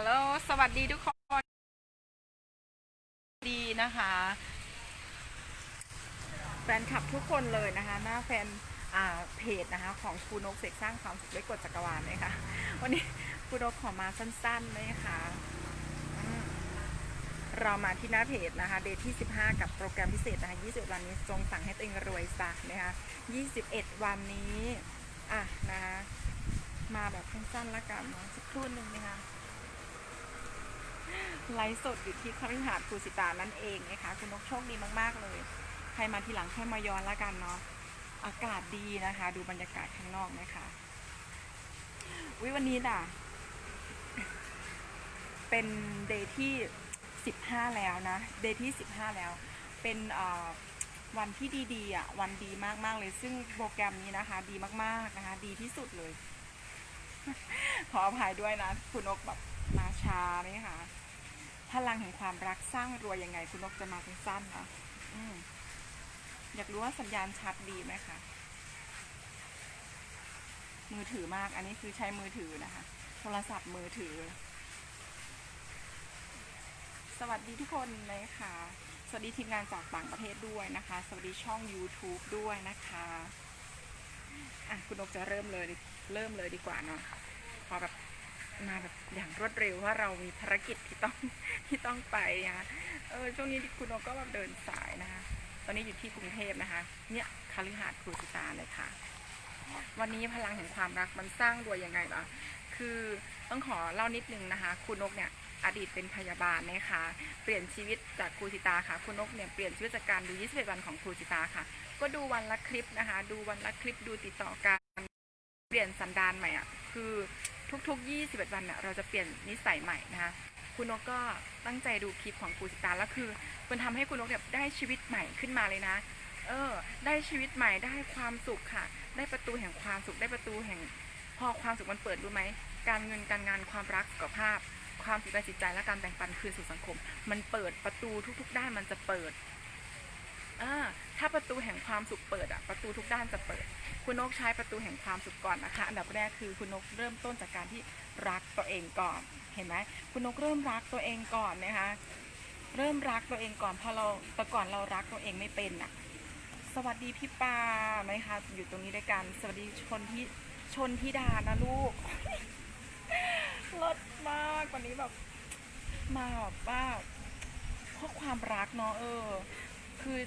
ฮัลโหล สวัสดีทุกคน ดีนะคะ แฟนคลับทุกคนเลยนะคะ หน้าแฟนอ่าเพจนะคะของครูนกเสกสร้างความสุขด้วยกฎจักรวาลเลยค่ะ วันนี้ครูนกขอมาสั้นๆเลยค่ะเรามาที่หน้าเพจนะคะ เดทที่ 15 กับโปรแกรมพิเศษนะคะ20วันนี้จงสั่งให้ตัวเองรวยสักนะคะ21 วันนี้ อะนะคะมาแบบสั้นๆละกันเนาะสักครู่หนึ่งนะคะ ไลฟ์สดอยู่ที่คฤหาสน์ภูสิตานั่นเองนะคะคุณนกโชคดีมากๆเลย ใครมาทีหลังแค่มาย้อนละกันเนาะอากาศดีนะคะ ดูบรรยากาศข้างนอกนะคะวิวันนี้ด่ะ เป็นเดย์ที่15แล้วนะเดย์ที่15แล้ว เป็นวันที่ดีๆอะวันดีมากๆเลย ซึ่งโปรแกรมนี้นะคะ ดีมากๆนะคะ ดีที่สุดเลย ขออภัยด้วยนะ คุณนกแบบมาช้าไหมคะ พลังแห่งความรักสร้างรวยยังไง คุณนกจะมาสั้นๆนะออยากรู้ว่าสัญญาณชัดดีไหมคะ มือถือมาก อันนี้คือใช้มือถือนะคะ โทรศัพท์มือถือ สวัสดีทุกคนเลยค่ะ สวัสดีทีมงานจากต่างประเทศด้วยนะคะ สวัสดีช่อง YouTube ด้วยนะคะอะคุณนกจะเริ่มเลย เริ่มเลยดีกว่าเนาะ พอแบบ มาแบบอย่างรวดเร็วว่าเรามีภารกิจที่ต้องที่ต้องไปนะคะเออช่วงนี้คุณนกก็แบบเดินสายนะคะ ตอนนี้อยู่ที่กรุงเทพนะคะ เนี่ยคาลิหาสน์ครูสิตาเลยค่ะ วันนี้พลังแห่งความรักมันสร้างรวยยังไงเหรอคือต้องขอเล่านิดนึงนะคะ คุณนกเนี่ยอดีตเป็นพยาบาลนะคะเปลี่ยนชีวิตจากครูสิตาค่ะ คุณนกเนี่ยเปลี่ยนชีวิตจากการดู 21 วันของครูสิตาค่ะ ก็ดูวันละคลิปนะคะ ดูวันละคลิปดูติดต่อกัน เปลี่ยนสันดานใหม่อะคือ ทุกๆ 21 วันเนี่ยเราจะเปลี่ยนนิสัยใหม่นะคะคุณนกก็ตั้งใจดูคลิปของครูสิตาแล้วคือ มันทำให้คุณนกเนี่ยได้ชีวิตใหม่ขึ้นมาเลยนะ เออ ได้ชีวิตใหม่ได้ความสุขค่ะ ได้ประตูแห่งความสุขได้ประตูแห่ง พอความสุขมันเปิดรู้ไหมการเงินการงานความรักสุขภาพ ความสุขในจิตใจและการแบ่งปันคืนสู่สังคม มันเปิดประตูทุก ๆ ด้านมันจะเปิด อ่าถ้าประตูแห่งความสุขเปิดอะประตูทุกด้านจะเปิด คุณนกใช้ประตูแห่งความสุขก่อนนะคะ อันดับแรกคือคุณนกเริ่มต้นจากการที่รักตัวเองก่อน เห็นไหมคุณนกเริ่มรักตัวเองก่อนนะคะ เริ่มรักตัวเองก่อนพอเราแต่ก่อนเรารักตัวเองไม่เป็นอะสวัสดีพี่ปาไหมคะอยู่ตรงนี้ด้วยกันสวัสดีชนที่ชนที่ดานะลูกเลิศมากวันนี้แบบมาแบบว่าเพราะความรักเนาะเออ คือ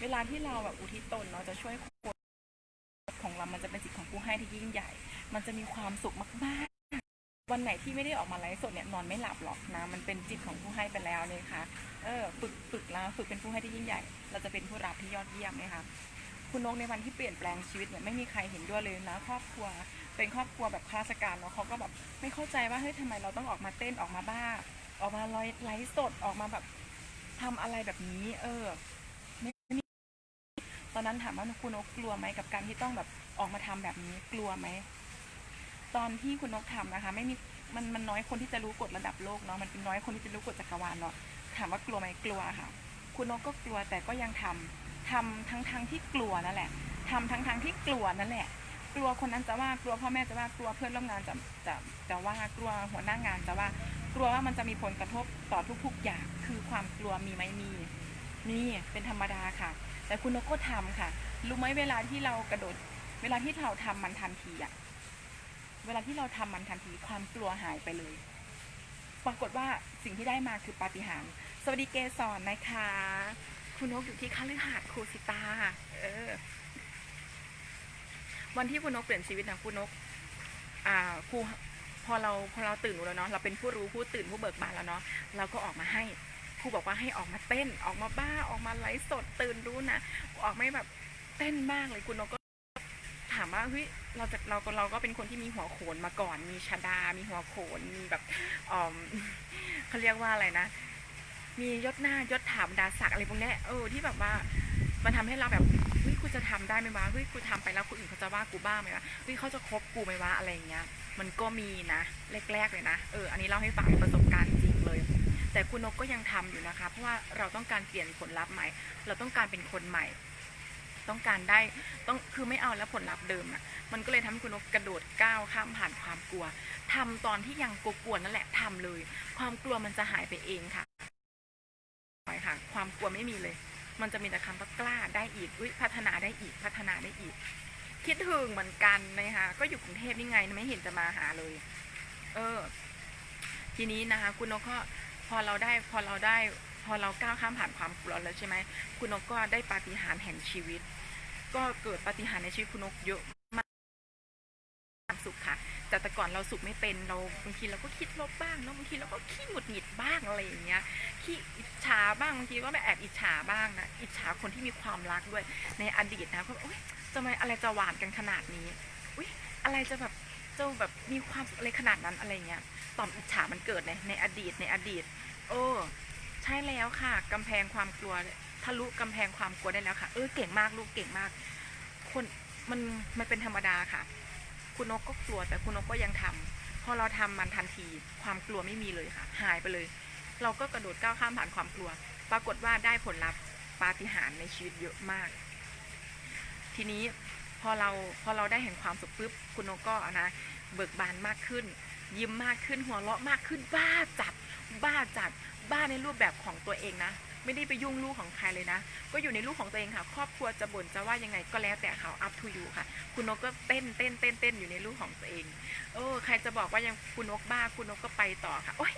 เวลาที่เราแบบอุทิศตนเนาะจะช่วยคนของเรา มันจะเป็นสิทธิ์ของผู้ให้ที่ยิ่งใหญ่ มันจะมีความสุขมากๆ วันไหนที่ไม่ได้ออกมาไลฟ์สดเนี่ยนอนไม่หลับหรอกนะ มันเป็นจิตของผู้ให้ไปแล้วเลยค่ะ เออฝึกฝึกแล้วฝึกเป็นผู้ให้ที่ยิ่งใหญ่ เราจะเป็นผู้รับที่ยอดเยี่ยมนะคะคุณนกในวันที่เปลี่ยนแปลงชีวิตเนี่ยไม่มีใครเห็นด้วยเลยนะ ครอบครัวเป็นครอบครัวแบบข้าราชการเนาะเขาก็แบบไม่เข้าใจว่าเฮ้ยทำไมเราต้องออกมาเต้นออกมาบ้า ออกมาไลฟ์ไลฟ์สดออกมาแบบทำอะไรแบบนี้ เออ อนนั้นถามว่าคุณนกกลัวไหมกับการที่ต้องแบบออกมาทำแบบนี้กลัวไหมตอนที่คุณนกทำนะคะ ไม่มีมันมันน้อยคนที่จะรู้กฎระดับโลกเนาะมันเป็นน้อยคนที่จะรู้กฎจักรวาลเนาะถามว่ากลัวไหมกลัวค่ะ คุณนกก็กลัวแต่ก็ยังทำทำทั้งทั้งที่กลัวนั่นแหละทำทั้งทั้งที่กลัวนั่นแหละ กลัวคนนั้นจะว่ากลัวพ่อแม่จะว่ากลัวเพื่อนร่วมงานจะจะจะว่ากลัวหัวหน้างานจะว่ากลัวว่ามันจะมีผลกระทบต่อทุกๆอย่างคือความกลัวมีไหมมีมีเป็นธรรมดาค่ะ แต่คุณนกก็ทำค่ะ รู้ไหมเวลาที่เรากระโดด เวลาที่เราทำมันทันทีอะเวลาที่เราทำมันทันทีความกลัวหายไปเลย ปรากฏว่าสิ่งที่ได้มาคือปาฏิหาริย์ สวัสดีเกสรนะคะ คุณนกอยู่ที่คฤหาสน์ครูสิตา เออ วันที่คุณนกเปลี่ยนชีวิตนะคุณนก อ่าครูพอเราพอเราตื่นแล้วเนาะ เราเป็นผู้รู้ผู้ตื่นผู้เบิกบานแล้วเนาะ เราก็ออกมาให้ ครูบอกว่าให้ออกมาเต้นออกมาบ้าออกมาไลฟ์สดตื่นรู้นะออกไม่แบบเต้นมากเลยคุณนกก็ถามว่าเฮ้ยเราจะเราก็เราก็เป็นคนที่มีหัวโขนมาก่อน มีชาดา มีหัวโขนมีแบบอ่อเขาเรียกว่าอะไรนะ มียศหน้ายศถามดาศักอะไรพวกนี้เออที่แบบว่ามันทำให้เราแบบเฮ้ยกูจะทำได้ไหมวะเฮ้ยกูทำไปแล้วคนอื่นเขาจะว่ากูบ้าไหมวะเฮ้ยเขาจะคบกูไหมวะอะไรเงี้ย มันก็มีนะแรกๆเลยนะเอออันนี้เล่าให้ฟังประสบการณ์จริงเลย แต่คุณนกก็ยังทำอยู่นะคะ เพราะว่าเราต้องการเปลี่ยนผลลัพธ์ใหม่ เราต้องการเป็นคนใหม่ ต้องการได้ต้องคือไม่เอาแล้วผลลัพธ์เดิมอะ มันก็เลยทำให้คุณนกกระโดดก้าวข้ามผ่านความกลัวทำตอนที่ยังกลัวๆนั่นแหละทำเลย ความกลัวมันจะหายไปเองค่ะไปค่ะ ความกลัวไม่มีเลย มันจะมีแต่คำว่ากล้าได้อีกอุ้ยพัฒนาได้อีกพัฒนาได้อีก คิดถึงเหมือนกันนะคะก็อยู่กรุงเทพนี่ไงไม่เห็นจะมาหาเลย เออ ทีนี้นะคะ คุณนกก็ พอเราได้พอเราได้พอเราก้าวข้ามผ่านความกลัวแล้วใช่ไหมคุณนกก็ได้ปาฏิหาริย์แห่งชีวิต ก็เกิดปาฏิหาริย์ในชีวิตคุณนกเยอะมากความสุขค่ะ แต่แต่ก่อนเราสุขไม่เป็นเราบางทีเราก็คิดลบบ้างแล้วบางทีเราก็ขี้หงุดหงิดบ้างอะไรอย่างเงี้ยขี้อิจฉาบ้างบางทีก็แบบแอบอิจฉาบ้างนะอิจฉาคนที่มีความรักด้วยในอดีตนะก็โอ๊ยทำไมอะไรจะหวานกันขนาดนี้อุ้ยอะไรจะแบบจะแบบมีความอะไรขนาดนั้นอะไรเงี้ย ต่อมอิจฉามันเกิดในในอดีตในอดีต โอ้ใช่แล้วค่ะกำแพงความกลัวทะลุกำแพงความกลัวได้แล้วค่ะ เออเก่งมากลูกเก่งมาก คนมันมันเป็นธรรมดาค่ะ คุณนกก็กลัวแต่คุณนกก็ยังทำพอเราทำมันทันทีความกลัวไม่มีเลยค่ะ หายไปเลย เราก็กระโดดก้าวข้ามผ่านความกลัว ปรากฏว่าได้ผลลัพธ์ปาฏิหาริย์ในชีวิตเยอะมาก ทีนี้พอเราพอเราได้เห็นความสุขปุ๊บคุณนกก็นะเบิกบานมากขึ้น ยิ้มมากขึ้นหัวเราะมากขึ้นบ้าจัด บ้าจัด บ้าในรูปแบบของตัวเองนะ ไม่ได้ไปยุ่งลูกของใครเลยนะ ก็อยู่ในลูกของตัวเองค่ะ ครอบครัวจะบ่นจะว่ายังไงก็แล้วแต่เขา up to you ค่ะ คุณนกก็เต้นเต้นเต้นเต้นอยู่ในลูกของตัวเอง เออ ใครจะบอกว่ายังคุณนกบ้า คุณนกก็ไปต่อค่ะ โอ๊ย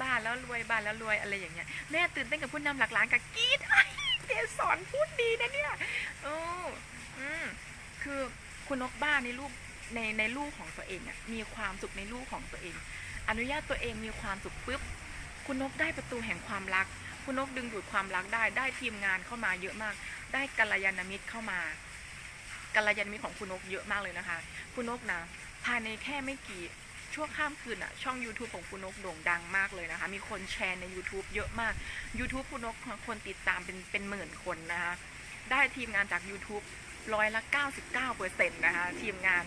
บ้าแล้วรวย บ้าแล้วรวยอะไรอย่างเงี้ย แม่ตื่นเต้นกับผู้นำหลักล้านกับกีดไอ้เดสอนพูดดีนะเนี่ย เออ อืม คือคุณนกบ้าในลูก ในในลูกของตัวเองอะมีความสุขในลูกของตัวเอง อนุญาตตัวเองมีความสุขปุ๊บคุณนกได้ประตูแห่งความรัก คุณนกดึงดูดความรักได้ได้ทีมงานเข้ามาเยอะมาก ได้กัลยาณมิตรเข้ามากัลยาณมิตรของคุณนกเยอะมากเลยนะคะ คุณนกนะภายในแค่ไม่กี่ชั่วข้ามคืนอะช่อง YouTube ของคุณนกโด่งดังมากเลยนะคะ มีคนแชร์ใน YouTube เยอะมาก YouTube คุณนกคนติดตามเป็นเป็นหมื่นคนนะคะ ได้ทีมงานจาก YouTube ร้อยละ 99เปอร์เซ็นต์นะคะ ทีมงาน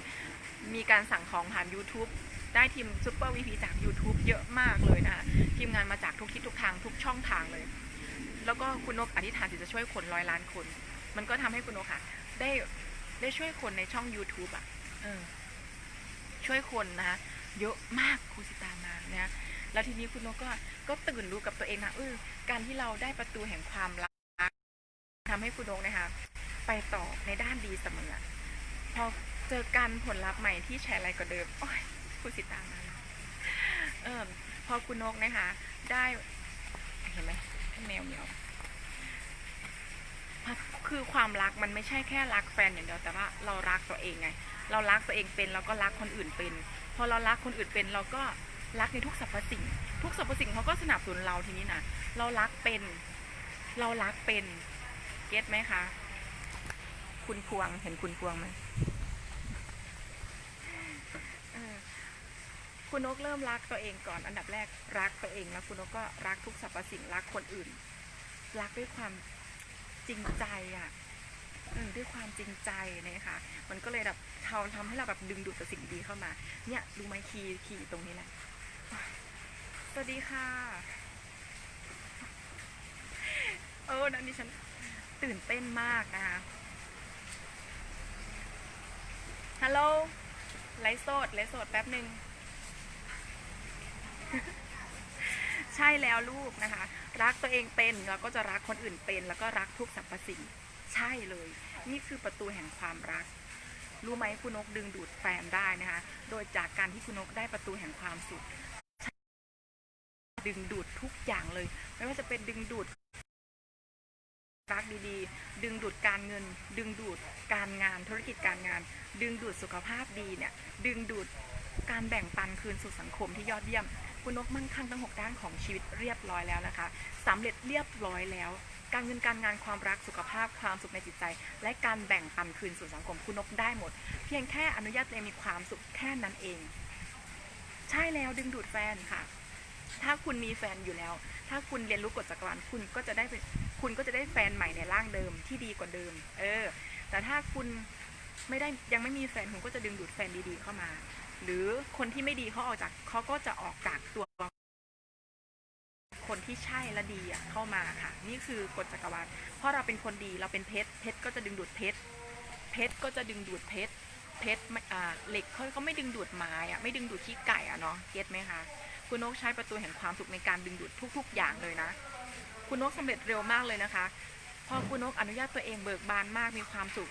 มีการสั่งของผ่าน YouTube ได้ทีมซูเปอร์วีพีจาก YouTube เยอะมากเลยนะคะทีมงานมาจากทุกทิศทุกทางทุกช่องทางเลย แล้วก็คุณนกอธิษฐานที่จะช่วยคนร้อยล้านคน มันก็ทำให้คุณนกค่ะ ได้ได้ช่วยคนในช่อง YouTube อะเออช่วยคนนะคะเยอะมากครูสิตามาเนี่ยแล้วทีนี้คุณนกก็ก็ตื่นรู้กับตัวเองนะเออการที่เราได้ประตูแห่งความรักทำให้คุณนกนะคะ ไปต่อในด้านดีเสมอพอ เจอการผลลัพธ์ใหม่ที่แชร์อะไรกว่าเดิมโอ้ยครูสิตามาเออพอคุณนกนะคะ ได้เห็นไหมแมวเหมียวคือความรักมันไม่ใช่แค่รักแฟนอย่างเดียวแต่ว่าเรารักตัวเองไง เรารักตัวเองเป็นเราก็รักคนอื่นเป็น พอเรารักคนอื่นเป็นเราก็รักในทุกสรรพสิ่ง ทุกสรรพสิ่งเขาก็สนับสนุนเราทีนี้นะเรารักเป็น เรารักเป็น เก็ตไหมคะ คุณพวงเห็นคุณพวงไหมเออ คุณนกเริ่มรักตัวเองก่อนอันดับแรกรักตัวเองแล้วคุณนกก็รักทุกสรรพสิ่งรักคนอื่น รักด้วยความจริงใจอะด้วยความจริงใจนะคะ มันก็เลยแบบทำทำให้เราแบบดึงดูดแต่สิ่งดีเข้ามา เนี่ยดูไหมคีย์คีย์ตรงนี้แหละ สวัสดีค่ะเออนั่นดิฉันตื่นเต้นมากนะคะ ฮัลโหล ไลฟ์สดไลฟ์สดแป๊บหนึ่ง ใช่แล้วลูกนะคะ รักตัวเองเป็นแล้วก็จะรักคนอื่นเป็น แล้วก็รักทุกสรรพสิ่งใช่เลย นี่คือประตูแห่งความรัก รู้ไหมคุณนกดึงดูดแฟนได้นะคะ โดยจากการที่คุณนกได้ประตูแห่งความสุขดึงดูดทุกอย่างเลย ไม่ว่าจะเป็นดึงดูดรักดีๆ ดึงดูดการเงิน ดึงดูดการงานธุรกิจการงาน ดึงดูดสุขภาพดีเนี่ย ดึงดูดการแบ่งปันคืนสู่สังคมที่ยอดเยี่ยม คุณนกมั่งคั่งทั้งหกด้านของชีวิตเรียบร้อยแล้วนะคะสำเร็จเรียบร้อยแล้ว การเงินการงานความรักสุขภาพความสุขในจิตใจ และการแบ่งปันคืนสู่สังคมคุณนกได้หมด เพียงแค่อนุญาตตัวเองมีความสุขแค่นั้นเอง ใช่แล้วดึงดูดแฟนค่ะ ถ้าคุณมีแฟนอยู่แล้ว ถ้าคุณเรียนรู้กฎจักรวาลคุณก็จะได้คุณก็จะได้แฟนใหม่ในร่างเดิมที่ดีกว่าเดิม เออ แต่ถ้าคุณไม่ได้ยังไม่มีแฟนคุณก็จะดึงดูดแฟนดีๆเข้ามา หรือคนที่ไม่ดีเขาออกจากเขาก็จะออกจากตัวคนที่ใช่และดีอะเข้ามาค่ะ นี่คือกฎจักรวาลเพราะเราเป็นคนดีเราเป็นเพชรเพชรก็จะดึงดูดเพชรเพชรก็จะดึงดูดเพชรเพชรไม่อ่าเหล็กเขาเขาไม่ดึงดูดไม้อะไม่ดึงดูดขี้ไก่อะเนาะเก็ตไหมคะคุณนกใช้ประตูแห่งความสุขในการดึงดูดทุก ๆ อย่างเลยนะ คุณนกสำเร็จเร็วมากเลยนะคะ พอคุณนกอนุญาตตัวเองเบิกบานมากมีความสุข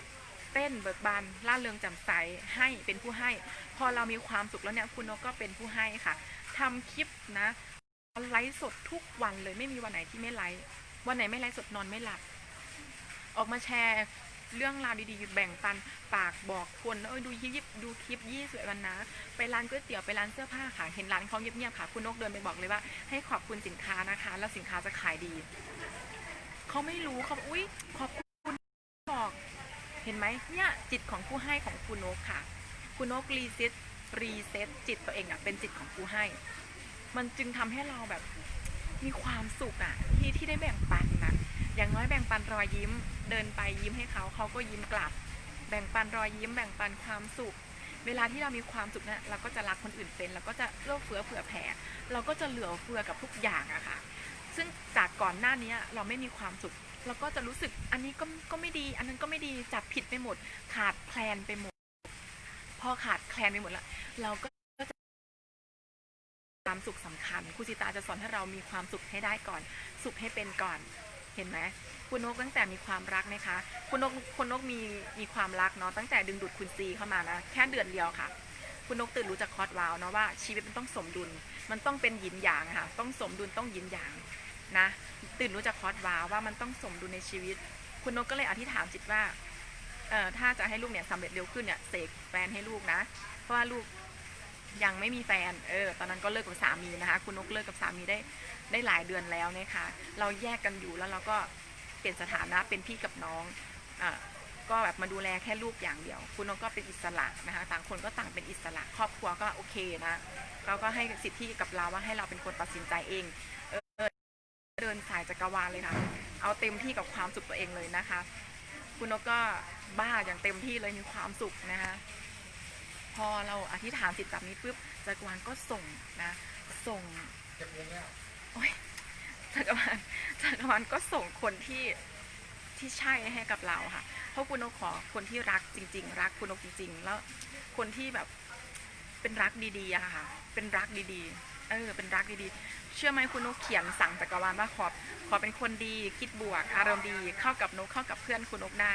เต้นเบิกบานล่าเริงแจ่มใสให้เป็นผู้ให้ พอเรามีความสุขแล้วเนี่ยคุณนกก็เป็นผู้ให้ค่ะทำคลิปนะไลฟ์สดทุกวันเลยไม่มีวันไหนที่ไม่ไลฟ์วันไหนไม่ไลฟ์สดนอนไม่หลับ ออกมาแชร์เรื่องราวดีๆแบ่งปันปากบอกคนเออดูยิบดูคลิปยี่สวยวันนะ ไปร้านก๋วยเตี๋ยวไปร้านเสื้อผ้าค่ะ เห็นร้านเขาเงียบๆค่ะ คุณนกเดินไปบอกเลยว่า ให้ขอบคุณสินค้านะคะ แล้วสินค้าจะขายดี เขาไม่รู้เขาอุ้ยขอบคุณ เห็นไหมเนี่ยจิตของผู้ให้ของคุณนกค่ะ คุณนกรีเซ็ตรีเซ็ตจิตตัวเองอะเป็นจิตของผู้ให้ มันจึงทำให้เราแบบมีความสุขอะที่ที่ได้แบ่งปันนะอย่างน้อยแบ่งปันรอยยิ้ม เดินไปยิ้มให้เขาเขาก็ยิ้มกลับ แบ่งปันรอยยิ้ม แบ่งปันความสุข เวลาที่เรามีความสุขเนี่ยเราก็จะรักคนอื่นเป็นเราก็จะเอื้อเฟื้อเผื่อแผ่ เราก็จะเหลือเฟือกับทุกอย่างอะค่ะ ซึ่งจากก่อนหน้านี้เราไม่มีความสุข เราก็จะรู้สึกอันนี้ก็ก็ไม่ดี อันนั้นก็ไม่ดีจับผิดไปหมด ขาดแคลนไปหมด พอขาดแคลนไปหมดแล้วเราก็จะความสุขสำคัญครูสิตาจะสอนให้เรามีความสุขให้ได้ก่อน สุขให้เป็นก่อนเห็นไหมคุณนกตั้งแต่มีความรักนะคะ คุณนกคุณนกมีมีความรักเนาะตั้งแต่ดึงดูดคุณซีเข้ามานะแค่เดือนเดียวค่ะ คุณนกตื่นรู้จากคอร์สวาวเนาะว่าชีวิตมันต้องสมดุล มันต้องเป็นหยินหยางค่ะ ต้องสมดุลต้องหยินหยาง นะตื่นรู้จากคอร์สวาวว่ามันต้องสมดุลในชีวิต คุณนกก็เลยอธิษฐานจิตว่าเอ่อถ้าจะให้ลูกเนี่ยสำเร็จเร็วขึ้นเนี่ยเสกแฟนให้ลูกนะ เพราะว่าลูกยังไม่มีแฟน เออ ตอนนั้นก็เลิกกับสามีนะคะ คุณนกเลิกกับสามีได้ได้หลายเดือนแล้วนะคะ เราแยกกันอยู่แล้วเราก็เปลี่ยนสถานะเป็นพี่กับน้องอะก็แบบมาดูแลแค่ลูกอย่างเดียว คุณนกก็เป็นอิสระนะคะ ต่างคนก็ต่างเป็นอิสระ ครอบครัวก็โอเคนะเราก็ให้สิทธิกับเราว่าให้เราเป็นคนตัดสินใจเอง เดินสายจักรวาลเลยค่ะ เอาเต็มที่กับความสุขตัวเองเลยนะคะ คุณนกก็บ้าอย่างเต็มที่เลยมีความสุขนะคะ พอเราอธิษฐานจิตแบบนี้ปุ๊บจักรวาลก็ส่งนะ ส่งโอ้ยจักรวาลจักรวาลก็ส่งคนที่ที่ใช่ให้กับเราค่ะ เพราะคุณนกขอคนที่รักจริง ๆ รักคุณนกจริง ๆ แล้วคนที่แบบเป็นรักดีๆอะค่ะ เป็นรักดีๆ เออเป็นรักดีๆ เชื่อไหมคุณนกเขียนสั่งจักรวาลว่าขอขอเป็นคนดีคิดบวก อารมณ์ดีเข้ากับนกเข้ากับเพื่อนคุณนกได้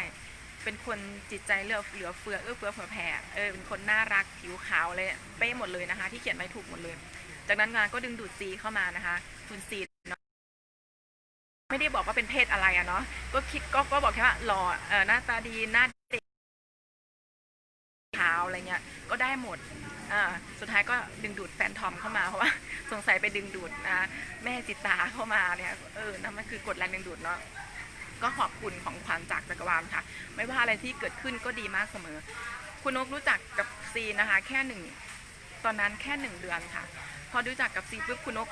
เป็นคนจิตใจเหลือเหลือเฟือเอื้อเฟื้อเผื่อแผ่เออเป็นคนน่ารักผิวขาวเลยเป๊ะหมดเลยนะคะ ที่เขียนไว้ถูกหมดเลย จากนั้นงานก็ดึงดูดซีเข้ามานะคะ คุณซีเนาะไม่ได้บอกว่าเป็นเพศอะไรอะเนาะก็คิดก็ก็บอกแค่ว่าหล่อเออหน้าตาดีหน้าเด็กขาวอะไรเงี้ยก็ได้หมด สุดท้ายก็ดึงดูดแฟนทอมเข้ามาเพราะว่าสงสัยไปดึงดูดนะแม่จิตตาเข้ามาเนี่ยเออนั่นมันคือกฎแรงดึงดูดเนาะก็ขอบคุณของขวัญจากจักรวาลค่ะ ไม่ว่าอะไรที่เกิดขึ้นก็ดีมากเสมอ คุณนกรู้จักกับซีนะคะ แค่หนึ่งตอนนั้นแค่หนึ่งเดือนค่ะ พอรู้จักกับซีปุ๊บคุณนก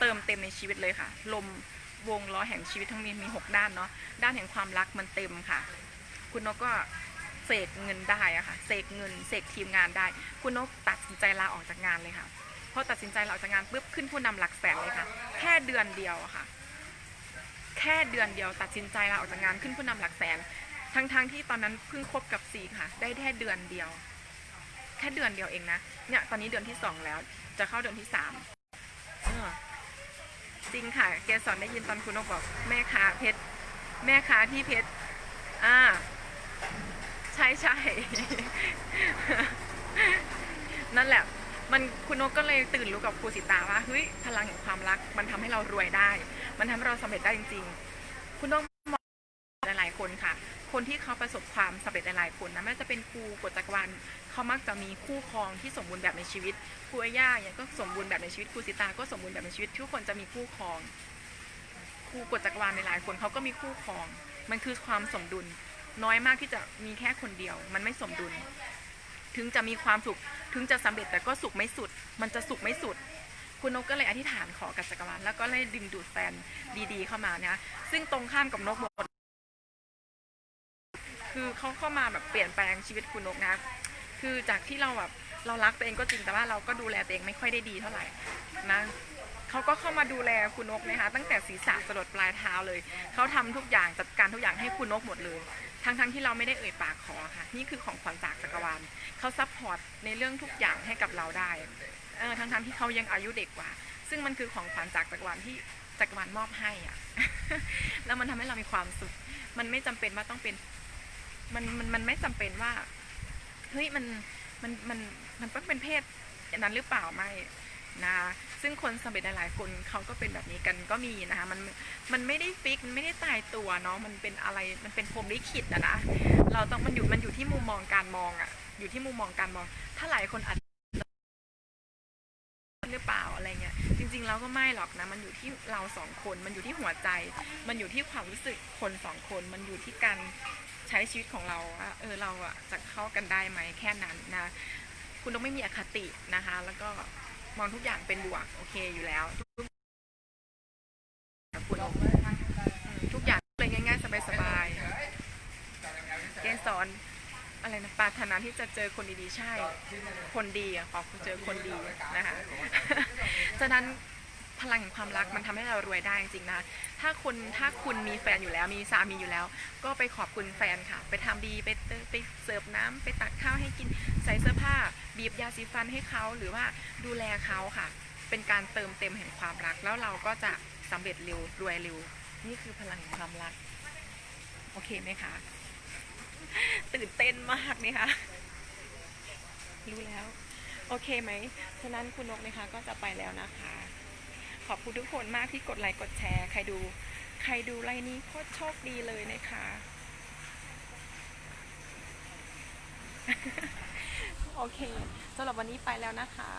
เติมเต็มในชีวิตเลยค่ะ ลมวงล้อแห่งชีวิตทั้งมีมีหกด้านเนาะด้านแห่งความรักมันเต็มค่ะ คุณนกก็ เสกเงินได้อะค่ะเสกเงินเสกทีมงานได้ คุณนกตัดสินใจลาออกจากงานเลยค่ะพอตัดสินใจลาออกจากงานปุ๊บขึ้นผู้นำหลักแสนเลยค่ะ แค่เดือนเดียวอะค่ะ แค่เดือนเดียวตัดสินใจลาออกจากงานขึ้นผู้นำหลักแสน ทั้งๆทที่ตอนนั้นเพิ่งคบกับซีค่ะ ได้แค่เดือนเดียว แค่เดือนเดียวเองนะเนี่ยตอนนี้เดือนที่สองแล้ว จะเข้าเดือนที่สามเออจริงค่ะแกสอนได้ยินตอนคุณนกบอกแม่ค้าเพชรแม่ค้าที่เพชรอ่า ใช่ใช่นั่นแหละ มันคุณนกก็เลยตื่นรู้กับครูสิตาว่าเฮ้ยพลังแห่งความรัก มันทำให้เรารวยได้ มันทำให้เราสำเร็จได้จริง ๆ คุณนกมองหลายๆคนค่ะ คนที่เขาประสบความสำเร็จหลายๆคนนะไม่ว่าจะเป็นครูกฎจักรวาลเขามักจะมีคู่ครองที่สมบูรณ์แบบในชีวิตครูอาย่าเนี่ยก็สมบูรณ์แบบในชีวิตครูสิตาก็สมบูรณ์แบบในชีวิตทุกคนจะมีคู่ครองครูกฎจักรวาลหลายๆคนเขาก็มีคู่ครอง มันคือความสมดุล น้อยมากที่จะมีแค่คนเดียว มันไม่สมดุล ถึงจะมีความสุข ถึงจะสำเร็จแต่ก็สุขไม่สุด มันจะสุขไม่สุด คุณนกก็เลยอธิษฐานขอกับจักรวาลแล้วก็เลยดึงดูดแฟนดีๆ เข้ามานะซึ่งตรงข้ามกับนกหมดคือเขาเข้ามาแบบเปลี่ยนแปลงชีวิตคุณนกนะ คือจากที่เราแบบเรารักตัวเองก็จริงแต่ว่าเราก็ดูแลตัวเองไม่ค่อยได้ดีเท่าไหร่นะเขาก็เข้ามาดูแลคุณนกนะคะ ตั้งแต่ศีรษะจรดปลายเท้าเลย เขาทำทุกอย่างจัดการทุกอย่างให้คุณนกหมดเลย ทั้งๆที่เราไม่ได้เอ่ยปากขอค่ะ นี่คือของขวัญจากจักรวาลเขาซัพพอร์ตในเรื่องทุกอย่างให้กับเราได้เออทั้งๆที่เขายังอายุเด็กกว่า ซึ่งมันคือของขวัญจากจักรวาลที่จักรวาลมอบให้อะ แล้วมันทำให้เรามีความสุข มันไม่จำเป็นว่าต้องเป็น มันมันมันไม่จำเป็นว่า เฮ้ยมันมันมันมันต้องเป็นเพศอย่างนั้นหรือเปล่าไม่ นะซึ่งคนสำเร็จหลายๆคนเขาก็เป็นแบบนี้กันก็มีนะคะ มันมันไม่ได้ฟิกมันไม่ได้ตายตัวเนาะมันเป็นอะไรมันเป็นพรหมลิขิตอะนะเราต้องมันอยู่มันอยู่ที่มุมมองการมองอะอยู่ที่มุมมองการมอง ถ้าหลายคนอาจหรือเปล่าอะไรเงี้ยจริงๆเราก็ไม่หรอกนะ มันอยู่ที่เราสองคน มันอยู่ที่หัวใจ มันอยู่ที่ความรู้สึกคนสองคน มันอยู่ที่การใช้ชีวิตของเราว่าเออเราอะจะเข้ากันได้ไหมแค่นั้นนะ คุณต้องไม่มีอคตินะคะ แล้วก็ มองทุกอย่างเป็นบวก โอเคอยู่แล้ว ทุกคุณทุกอย่างเลยง่ายๆ สบายๆเกสอนอะไรนะปรารถนาที่จะเจอคนดีๆใช่ คนดีอะขอเจอคนดีนะคะฉะนั้นพลังแห่งความรักมันทำให้เรารวยได้จริงๆนะ ถ้าคุณถ้าคุณมีแฟนอยู่แล้ว มีสามีอยู่แล้ว ก็ไปขอบคุณแฟนค่ะ ไปทำดีไปไปเสิร์ฟน้ำไปตักข้าวให้กินใส่เสื้อผ้า บีบยาสีฟันให้เขาหรือว่าดูแลเขาค่ะ เป็นการเติมเต็มแห่งความรัก แล้วเราก็จะสำเร็จเร็วรวยเร็ว นี่คือพลังแห่งความรัก โอเคไหมคะ ตื่นเต้นมากนี่ค่ะรู้แล้ว โอเคไหมฉะนั้นคุณนกนะคะก็จะไปแล้วนะคะ ขอบคุณทุกคนมากที่กดไลค์กดแชร์ ใครดู ใครดูไลน์นี้โคตรโชคดีเลยนะคะ โอเคสำหรับวันนี้ไปแล้วนะคะ